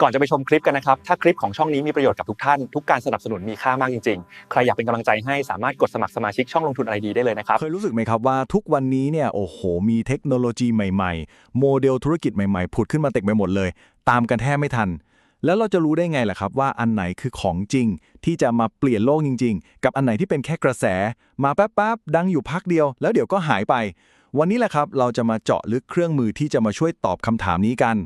ก่อนจะไปชมคลิปกันนะครับ ถ้าคลิปของช่องนี้มีประโยชน์กับทุกท่าน ทุกการสนับสนุนมีค่ามากจริงๆ ใครอยากเป็นกำลังใจให้สามารถกดสมัครสมาชิกช่องลงทุนอะไรดีได้เลยนะครับ เคยรู้สึกไหมครับว่าทุกวันนี้เนี่ยโอ้โห มีเทคโนโลยีใหม่ๆ โมเดลธุรกิจใหม่ๆ ผุดขึ้นมาเต็มไปหมดเลย ตามกันแทบไม่ทัน แล้วเราจะรู้ได้ไงล่ะครับ ว่าอันไหนคือของจริง ที่จะมาเปลี่ยนโลกจริง ๆ กับอันไหนที่เป็นแค่กระแส มาแป๊บๆดังอยู่พักเดียว แล้วเดี๋ยวก็หายไป วันนี้แหละครับเราจะมาเจาะลึกเครื่องมือที่จะมาช่วยตอบคำถามนี้กัน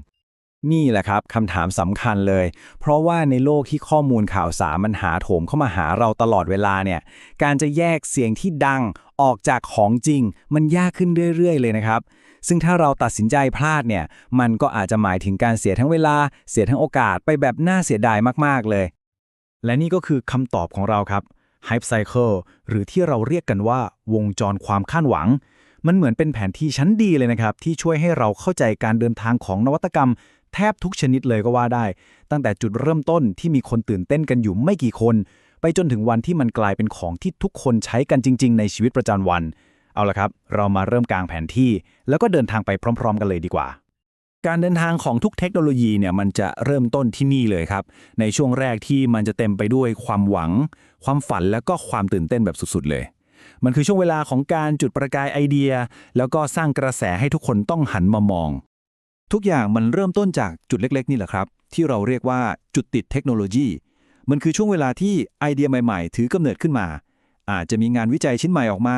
นี่แหละครับคำถามสำคัญเลย เพราะว่าในโลกที่ข้อมูลข่าวสารมันหาโถมเข้ามาหาเราตลอดเวลาเนี่ย การจะแยกเสียงที่ดังออกจากของจริง มันยากขึ้นเรื่อย ๆ เลยนะครับ ซึ่งถ้าเราตัดสินใจพลาดเนี่ย มันก็อาจจะหมายถึงการเสียทั้งเวลา เสียทั้งโอกาสไปแบบน่าเสียดายมากๆเลย และนี่ก็คือคำตอบของเราครับ Hype Cycle หรือที่เราเรียกกันว่าวงจรความคาดหวังมันเหมือนเป็นแผนที่ชั้นดีเลยนะครับ ที่ช่วยให้เราเข้าใจการเดินทางของนวัตกรรม แทบทุกชนิดเลยก็ว่าได้ ตั้งแต่จุดเริ่มต้นที่มีคนตื่นเต้นกันอยู่ไม่กี่คน ไปจนถึงวันที่มันกลายเป็นของที่ทุกคนใช้กันจริง ๆ ในชีวิตประจำวัน เอาละครับ เรามาเริ่มกลางแผนที่ แล้วก็เดินทางไปพร้อม ๆ กันเลยดีกว่าการเดินทางของทุกเทคโนโลยีเนี่ยมันจะเริ่มต้นที่นี่เลยครับ ในช่วงแรกที่มันจะเต็มไปด้วยความหวัง ความฝันแล้วก็ความตื่นเต้นแบบสุดๆเลย มันคือช่วงเวลาของการจุดประกายไอเดีย แล้วก็สร้างกระแสให้ทุกคนต้องหันมามอง ทุกอย่างมันเริ่มต้นจากจุดเล็ก ๆ นี่แหละครับ ที่เราเรียกว่าจุดติดเทคโนโลยี มันคือช่วงเวลาที่ไอเดียใหม่ๆ ถือกำเนิดขึ้นมา อาจจะมีงานวิจัยชิ้นใหม่ออกมา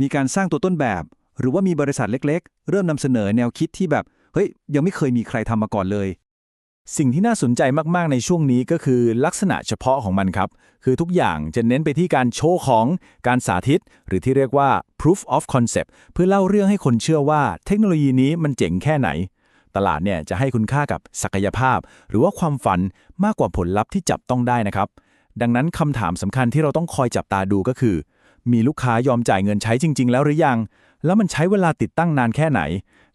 มีการสร้างตัวต้นแบบ หรือว่ามีบริษัทเล็ก ๆ เริ่มนำเสนอแนวคิดที่แบบเฮ้ยยังไม่เคยมีใครทำมาก่อนเลย สิ่งที่น่าสนใจมากๆในช่วงนี้ก็คือลักษณะเฉพาะของมันครับ คือทุกอย่างจะเน้นไปที่การโชว์ของการสาธิต หรือที่เรียกว่า proof of concept เพื่อเล่าเรื่องให้คนเชื่อว่าเทคโนโลยีนี้มันเจ๋งแค่ไหน ตลาดเนี่ยจะให้คุณค่ากับศักยภาพ หรือว่าความฝันมากกว่าผลลัพธ์ที่จับต้องได้นะครับ ดังนั้นคำถามสำคัญที่เราต้องคอยจับตาดูก็คือ มีลูกค้ายอมจ่ายเงินใช้จริง ๆ แล้วหรือยัง แล้วมันใช้เวลาติดตั้งนานแค่ไหน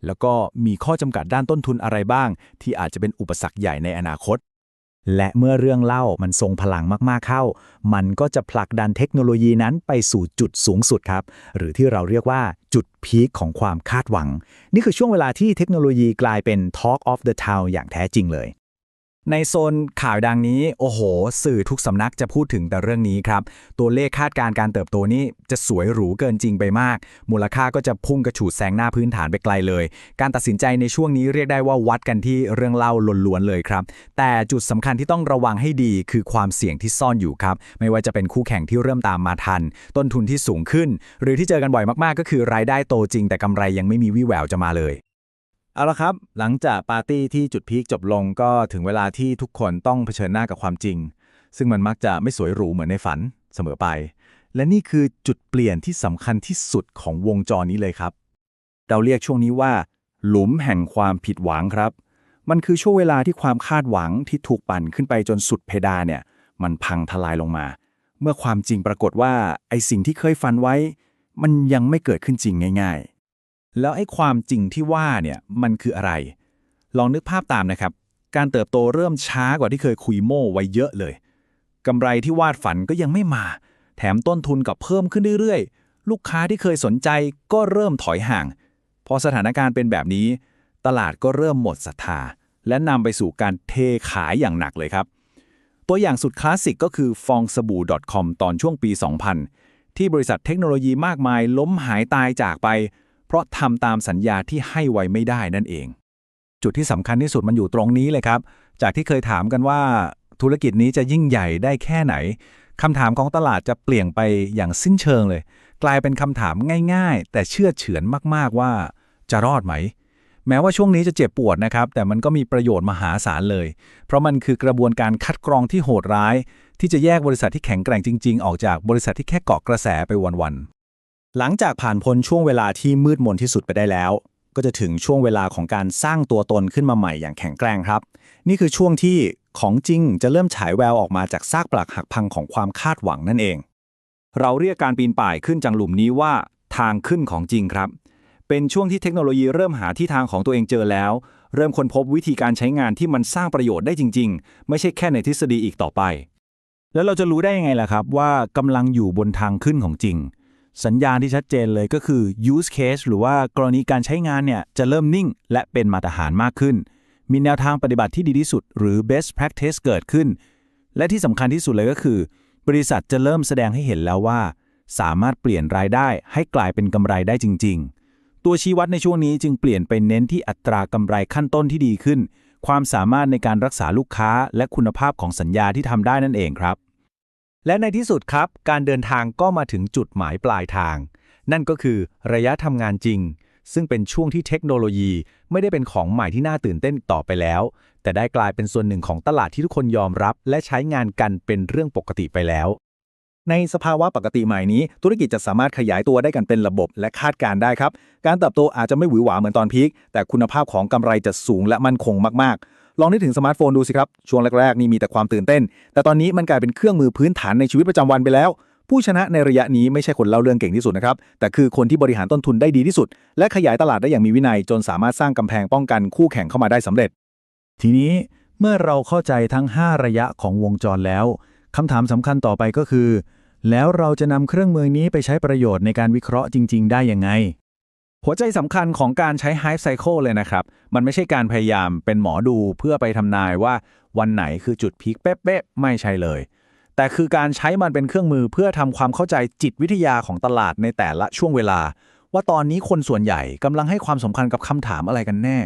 แล้วก็มีข้อจำกัดด้านต้นทุนอะไรบ้าง ที่อาจจะเป็นอุปสรรคใหญ่ในอนาคต และเมื่อเรื่องเล่ามันทรงพลังมากๆเข้า มันก็จะผลักดันเทคโนโลยีนั้นไปสู่จุดสูงสุดครับ หรือที่เราเรียกว่าจุดพีคของความคาดหวัง นี่คือช่วงเวลาที่เทคโนโลยีกลายเป็น Talk of the Town อย่างแท้จริงเลย ในโซนข่าวดังนี้ โอ้โห สื่อทุกสำนักจะพูดถึงแต่เรื่องนี้ครับ ตัวเลขคาดการณ์การเติบโตนี่จะสวยหรูเกินจริงไปมาก มูลค่าก็จะพุ่งกระฉูดแซงหน้าพื้นฐานไปไกลเลย การตัดสินใจในช่วงนี้เรียกได้ว่าวัดกันที่เรื่องเล่าล้วนๆเลยครับ แต่จุดสำคัญที่ต้องระวังให้ดีคือความเสี่ยงที่ซ่อนอยู่ครับ ไม่ว่าจะเป็นคู่แข่งที่เริ่มตามมาทัน ต้นทุนที่สูงขึ้น หรือที่เจอกันบ่อยมากๆ ก็คือรายได้โตจริง แต่กำไรยังไม่มีวี่แววจะมาเลย เอาละครับ หลังจากปาร์ตี้ที่จุดพีคจบลงก็ถึงเวลาที่ทุกคนต้องเผชิญหน้ากับความจริง ซึ่งมันมักจะไม่สวยหรูเหมือนในฝันเสมอไป และนี่คือจุดเปลี่ยนที่สำคัญที่สุดของวงจรนี้เลยครับ เราเรียกช่วงนี้ว่า หลุมแห่งความผิดหวังครับ มันคือช่วงเวลาที่ความคาดหวังที่ถูกปั่นขึ้นไปจนสุดเพดานเนี่ย มันพังทลายลงมา เมื่อความจริงปรากฏว่าไอสิ่งที่เคยฝันไว้ มันยังไม่เกิดขึ้นจริงง่าย ๆ แล้วไอ้ความจริงที่ว่าเนี่ยมันคืออะไร ลองนึกภาพตามนะครับ การเติบโตเริ่มช้ากว่าที่เคยคุยโม่ไว้เยอะเลยกำไรที่วาดฝันก็ยังไม่มา แถมต้นทุนกับเพิ่มขึ้นเรื่อยๆ ลูกค้าที่เคยสนใจก็เริ่มถอยห่าง พอสถานการณ์เป็นแบบนี้ ตลาดก็เริ่มหมดศรัทธา และนำไปสู่การเทขายอย่างหนักเลยครับ ตัวอย่างสุดคลาสสิกก็คือฟองสบู่ .com ตอนช่วงปี 2000 ที่บริษัทเทคโนโลยีมากมายล้มหายตายจากไป เพราะทำตามสัญญาที่ให้ไว้ไม่ได้นั่นเอง จุดที่สำคัญที่สุดมันอยู่ตรงนี้เลยครับ จากที่เคยถามกันว่าธุรกิจนี้จะยิ่งใหญ่ได้แค่ไหนคำถามของตลาดจะเปลี่ยนไปอย่างสิ้นเชิงเลย กลายเป็นคำถามง่าย ๆ แต่เชื่อเฉือนมากๆว่าจะรอดไหม แม้ว่าช่วงนี้จะเจ็บปวดนะครับ แต่มันก็มีประโยชน์มหาศาลเลย เพราะมันคือกระบวนการคัดกรองที่โหดร้าย ที่จะแยกบริษัทที่แข็งแกร่งจริง ๆ ออกจากบริษัทที่แค่เกาะกระแสไปวันๆ หลังจากผ่านพ้นช่วงเวลาที่มืดมนที่สุดไปได้แล้ว ก็จะถึงช่วงเวลาของการสร้างตัวตนขึ้นมาใหม่อย่างแข็งแกร่งครับ นี่คือช่วงที่ของจริงจะเริ่มฉายแววออกมาจากซากปลักหักพังของความคาดหวังนั่นเอง เราเรียกการปีนป่ายขึ้นจากหลุมนี้ว่าทางขึ้นของจริงครับ เป็นช่วงที่เทคโนโลยีเริ่มหาที่ทางของตัวเองเจอแล้ว เริ่มค้นพบวิธีการใช้งานที่มันสร้างประโยชน์ได้จริง ๆ ไม่ใช่แค่ในทฤษฎีอีกต่อไป แล้วเราจะรู้ได้ยังไงล่ะครับ ว่ากำลังอยู่บนทางขึ้นของจริง สัญญาณที่ชัดเจนเลยก็คือ use case หรือว่ากรณีการใช้งานเนี่ยจะเริ่มนิ่ง และเป็นมาตรฐานมากขึ้น มีแนวทางปฏิบัติที่ดีที่สุด หรือ best practice เกิดขึ้น และที่สำคัญที่สุดเลยก็คือ บริษัทจะเริ่มแสดงให้เห็นแล้วว่า สามารถเปลี่ยนรายได้ให้กลายเป็นกำไรได้จริง ๆ ตัวชี้วัดในช่วงนี้จึงเปลี่ยนไปเน้นที่อัตรากำไรขั้นต้นที่ดีขึ้น ความสามารถในการรักษาลูกค้า และคุณภาพของสัญญาที่ทำได้นั่นเองครับ และในที่สุดครับ การเดินทางก็มาถึงจุดหมายปลายทาง นั่นก็คือระยะทำงานจริง ซึ่งเป็นช่วงที่เทคโนโลยีไม่ได้เป็นของใหม่ที่น่าตื่นเต้นต่อไปแล้ว แต่ได้กลายเป็นส่วนหนึ่งของตลาดที่ทุกคนยอมรับ และใช้งานกันเป็นเรื่องปกติไปแล้ว ในสภาวะปกติใหม่นี้ ธุรกิจจะสามารถขยายตัวได้กันเป็นระบบและคาดการได้ครับ การเติบโตอาจจะไม่หวือหวาเหมือนตอนพีคแต่คุณภาพของกำไรจะสูงและมั่นคงมากๆ ลองนึกถึงสมาร์ทโฟนดูสิครับ ช่วงแรก ๆ นี่มีแต่ความตื่นเต้น แต่ตอนนี้มันกลายเป็นเครื่องมือพื้นฐานในชีวิตประจำวันไปแล้ว ผู้ชนะในระยะนี้ไม่ใช่คนเล่าเรื่องเก่งที่สุดนะครับ แต่คือคนที่บริหารต้นทุนได้ดีที่สุด และขยายตลาดได้อย่างมีวินัย จนสามารถสร้างกำแพงป้องกันคู่แข่งเข้ามาได้สำเร็จ ทีนี้เมื่อเราเข้าใจทั้ง 5 ระยะของวงจรแล้วคำถามสำคัญต่อไปก็คือ แล้วเราจะนำเครื่องมือนี้ไปใช้ประโยชน์ในการวิเคราะห์จริง ๆ ได้ยังไง หัวใจสำคัญของการใช้ Hype Cycle เลยนะครับ มันไม่ใช่การพยายามเป็นหมอดูเพื่อไปทำนายว่าวันไหนคือจุดพีคเป๊ะๆไม่ใช่เลย แต่คือการใช้มันเป็นเครื่องมือเพื่อทำความเข้าใจจิตวิทยาของตลาดในแต่ละช่วงเวลา ว่าตอนนี้คนส่วนใหญ่กำลังให้ความสำคัญกับคำถามอะไรกันแน่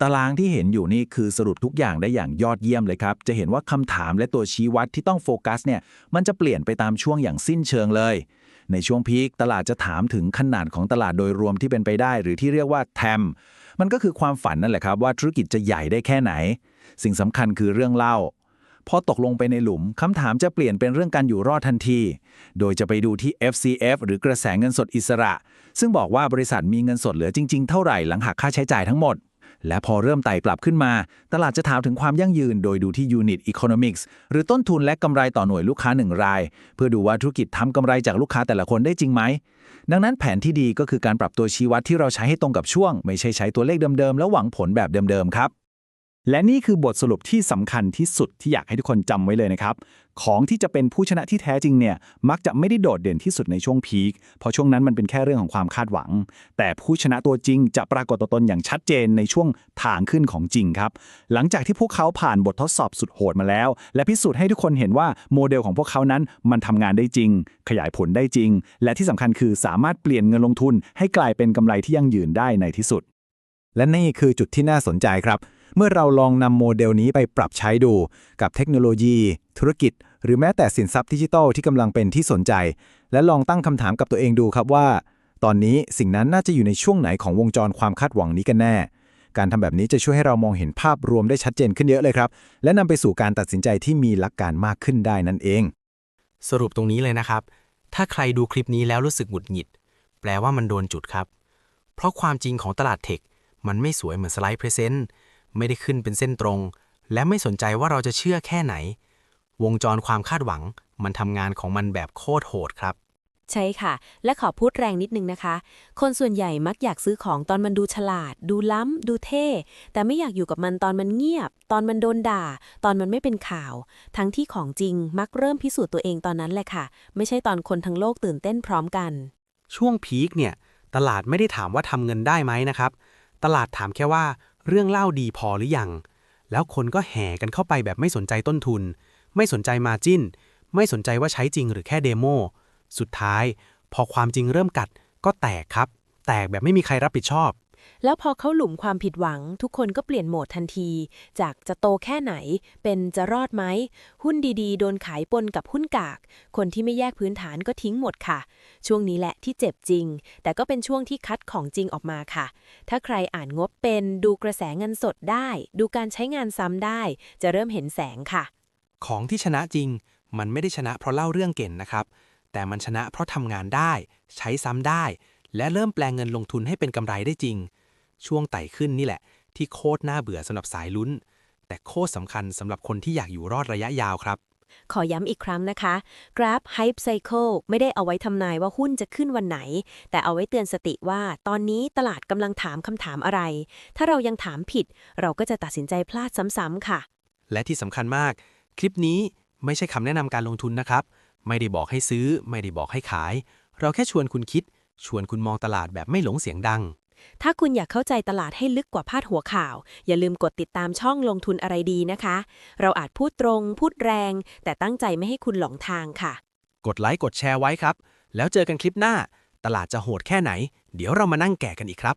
ตารางที่เห็นอยู่นี่คือสรุปทุกอย่างได้อย่างยอดเยี่ยมเลยครับ จะเห็นว่าคำถามและตัวชี้วัดที่ต้องโฟกัสเนี่ยมันจะเปลี่ยนไปตามช่วงอย่างสิ้นเชิงเลย ในช่วงพีคตลาดจะถามถึงขนาดของตลาดโดยรวมที่เป็นไปได้ หรือที่เรียกว่า TAM มันก็คือความฝันนั่นแหละครับว่าธุรกิจจะใหญ่ได้แค่ไหน สิ่งสำคัญคือเรื่องเล่าพอตกลงไปในหลุมคำถามจะเปลี่ยนเป็นเรื่องการอยู่รอดทันที โดยจะไปดูที่ FCF หรือกระแสเงินสดอิสระ ซึ่งบอกว่าบริษัทมีเงินสดเหลือจริง ๆ เท่าไหร่หลังหักค่าใช้จ่ายทั้งหมด และพอเริ่มไต่ปรับขึ้นมา ตลาดจะถามถึงความยั่งยืน โดยดูที่ Unit Economics หรือต้นทุนและกำไรต่อหน่วยลูกค้าหนึ่งราย เพื่อดูว่าธุรกิจทำกำไรจากลูกค้าแต่ละคนได้จริงไหม ดังนั้นแผนที่ดีก็คือการปรับตัวชี้วัดที่เราใช้ให้ตรงกับช่วง ไม่ใช่ใช้ตัวเลขเดิมๆ แล้วหวังผลแบบเดิมๆ ครับ และนี่คือบทสรุปที่สำคัญที่สุดที่อยากให้ทุกคนจำไว้เลยนะครับ ของที่จะเป็นผู้ชนะที่แท้จริงเนี่ย มักจะไม่ได้โดดเด่นที่สุดในช่วงพีค เพราะช่วงนั้นมันเป็นแค่เรื่องของความคาดหวัง แต่ผู้ชนะตัวจริงจะปรากฏตัวตนอย่างชัดเจนในช่วงทางขึ้นของจริงครับ หลังจากที่พวกเขาผ่านบททดสอบสุดโหดมาแล้ว และพิสูจน์ให้ทุกคนเห็นว่าโมเดลของพวกเขานั้นมันทำงานได้จริง ขยายผลได้จริง และที่สำคัญคือสามารถเปลี่ยนเงินลงทุน ให้กลายเป็นกำไรที่ยั่งยืนได้ในที่สุด และนี่คือจุดที่น่าสนใจครับ เมื่อเราลองนำโมเดลนี้ไปปรับใช้ดู กับเทคโนโลยี ธุรกิจ หรือแม้แต่สินทรัพย์ดิจิทัลที่กำลังเป็นที่สนใจ และลองตั้งคำถามกับตัวเองดูครับว่า ตอนนี้สิ่งนั้นน่าจะอยู่ในช่วงไหนของวงจรความคาดหวังนี้กันแน่ การทำแบบนี้จะช่วยให้เรามองเห็นภาพรวมได้ชัดเจนขึ้นเยอะเลยครับ และนำไปสู่การตัดสินใจที่มีหลักการมากขึ้นได้นั่นเอง สรุปตรงนี้เลยนะครับ ถ้าใครดูคลิปนี้แล้วรู้สึกหงุดหงิด แปลว่ามันโดนจุดครับ เพราะความจริงของตลาดเทคมันไม่สวยเหมือนสไลด์เพรสเซนต์ ไม่ได้ขึ้นเป็นเส้นตรง และไม่สนใจว่าเราจะเชื่อแค่ไหน วงจรความคาดหวัง มันทำงานของมันแบบโคตรโหดครับ ใช่ค่ะ และขอพูดแรงนิดนึงนะคะ คนส่วนใหญ่มักอยากซื้อของตอนมันดูฉลาด ดูล้ำ ดูเท่ แต่ไม่อยากอยู่กับมันตอนมันเงียบ ตอนมันโดนด่า ตอนมันไม่เป็นข่าว ทั้งที่ของจริงมักเริ่มพิสูจน์ตัวเองตอนนั้นแหละค่ะ ไม่ใช่ตอนคนทั้งโลกตื่นเต้นพร้อมกัน ช่วงพีคเนี่ย ตลาดไม่ได้ถามว่าทำเงินได้ไหมนะครับ ตลาดถามแค่ว่า เรื่องเล่าดีพอหรือยัง แล้วคนก็แห่กันเข้าไปแบบไม่สนใจต้นทุน ไม่สนใจมาจิ้น ไม่สนใจว่าใช้จริงหรือแค่เดโม สุดท้าย พอความจริงเริ่มกัดก็แตกครับ แตกแบบไม่มีใครรับผิดชอบ แล้วพอเขาหลุมความผิดหวัง ทุกคนก็เปลี่ยนโหมดทันที จากจะโตแค่ไหน เป็นจะรอดไหม หุ้นดีๆ โดนขายปนกับหุ้นกาก คนที่ไม่แยกพื้นฐานก็ทิ้งหมดค่ะ ช่วงนี้แหละที่เจ็บจริง แต่ก็เป็นช่วงที่คัดของจริงออกมาค่ะ ถ้าใครอ่านงบเป็นดูกระแสเงินสดได้ ดูการใช้งานซ้ำได้ จะเริ่มเห็นแสงค่ะ ของที่ชนะจริง มันไม่ได้ชนะเพราะเล่าเรื่องเก่งนะครับ แต่มันชนะเพราะทำงานได้ ใช้ซ้ำได้ และเริ่มแปลงเงินลงทุนให้เป็นกำไรได้จริง ช่วงไต่ขึ้นนี่แหละ ที่โคตรน่าเบื่อสำหรับสายลุ้น แต่โคตรสำคัญสำหรับคนที่อยากอยู่รอดระยะยาวครับ ขอย้ำอีกครั้งนะคะ Graph Hype Cycle ไม่ได้เอาไว้ทำนายว่าหุ้นจะขึ้นวันไหน แต่เอาไว้เตือนสติว่า ตอนนี้ตลาดกำลังถามคำถามอะไร ถ้าเรายังถามผิด เราก็จะตัดสินใจพลาดซ้ำๆค่ะ และที่สำคัญมาก คลิปนี้ไม่ใช่คำแนะนำการลงทุนนะครับ ไม่ได้บอกให้ซื้อ ไม่ได้บอกให้ขาย เราแค่ชวนคุณคิด ชวนคุณมองตลาดแบบไม่หลงเสียงดัง ถ้าคุณอยากเข้าใจตลาดให้ลึกกว่าพาดหัวข่าว อย่าลืมกดติดตามช่องลงทุนอะไรดีนะคะ เราอาจพูดตรง พูดแรง แต่ตั้งใจไม่ให้คุณหลงทางค่ะ กดไลค์กดแชร์ไว้ครับ แล้วเจอกันคลิปหน้า ตลาดจะโหดแค่ไหน เดี๋ยวเรามานั่งแกะกันอีกครับ